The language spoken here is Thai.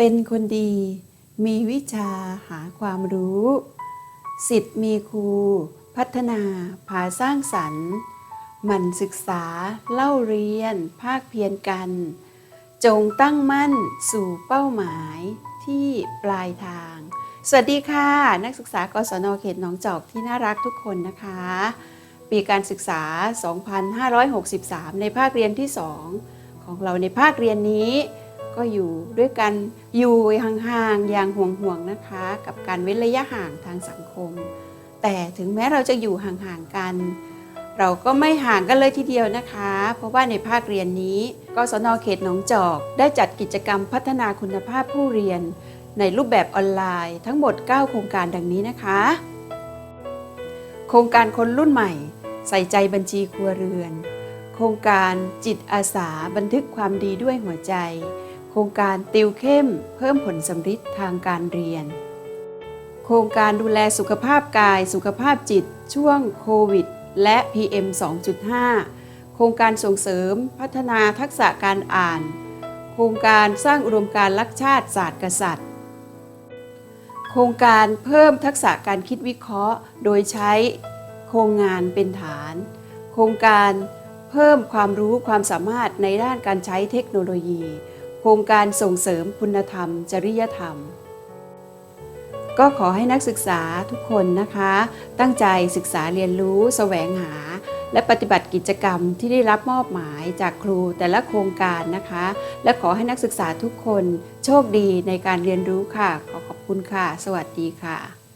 เป็นคนดี มีวิชาหาความรู้ สิทธิ์มีครู พัฒนาพาสร้างสรรค์หมันศึกษา เล่าเรียน ภาคเพียรกัน จงตั้งมั่นสู่เป้าหมายที่ปลายทาง สวัสดีค่ะ นักศึกษากศนเขตหนองจอกที่น่ารักทุกคนนะคะ ปีการศึกษา 2563 ในภาคเรียนที่ 2 ของเราในภาคเรียนนี้ ก็อยู่ด้วยกันอยู่ห่างๆอย่างห่วงๆนะคะ กับการเว้นระยะห่างทางสังคม แต่ถึงแม้เราจะอยู่ห่างๆกัน เราก็ไม่ห่างกันเลยทีเดียวนะคะ เพราะว่าในภาคเรียนนี้กศนเขตหนองจอก ได้จัดกิจกรรมพัฒนาคุณภาพผู้เรียน ในรูปแบบออนไลน์ ทั้งหมด 9 โครงการดังนี้นะคะ โครงการคนรุ่นใหม่ ใส่ใจบัญชีครัวเรือน โครงการจิตอาสาบันทึกความดีด้วยหัวใจ ครงการติวเข้ม เพิ่มผลสำฤทธิ์ทางการเรียน โครงการดูแลสุขภาพกายสุขภาพจิต ช่วงโควิด และ PM 2.5 โครงการส่งเสริมพัฒนาทักษะการอ่าน โครงการสร้างอุดมการณ์รักชาติศาสตร์กษัตริย์ โครงการเพิ่มทักษะการคิดวิเคราะห์ โดยใช้โครงงานเป็นฐาน โครงการเพิ่มความรู้ความสามารถในด้านการใช้เทคโนโลยี โครงการส่งเสริมคุณธรรม จริยธรรม ก็ขอให้นักศึกษาทุกคนนะคะ ตั้งใจศึกษาเรียนรู้แสวงหา และปฏิบัติกิจกรรมที่ได้รับมอบหมายจากครูแต่ละโครงการนะคะ และขอให้นักศึกษาทุกคนโชคดีในการเรียนรู้ค่ะ ขอขอบคุณค่ะ สวัสดีค่ะ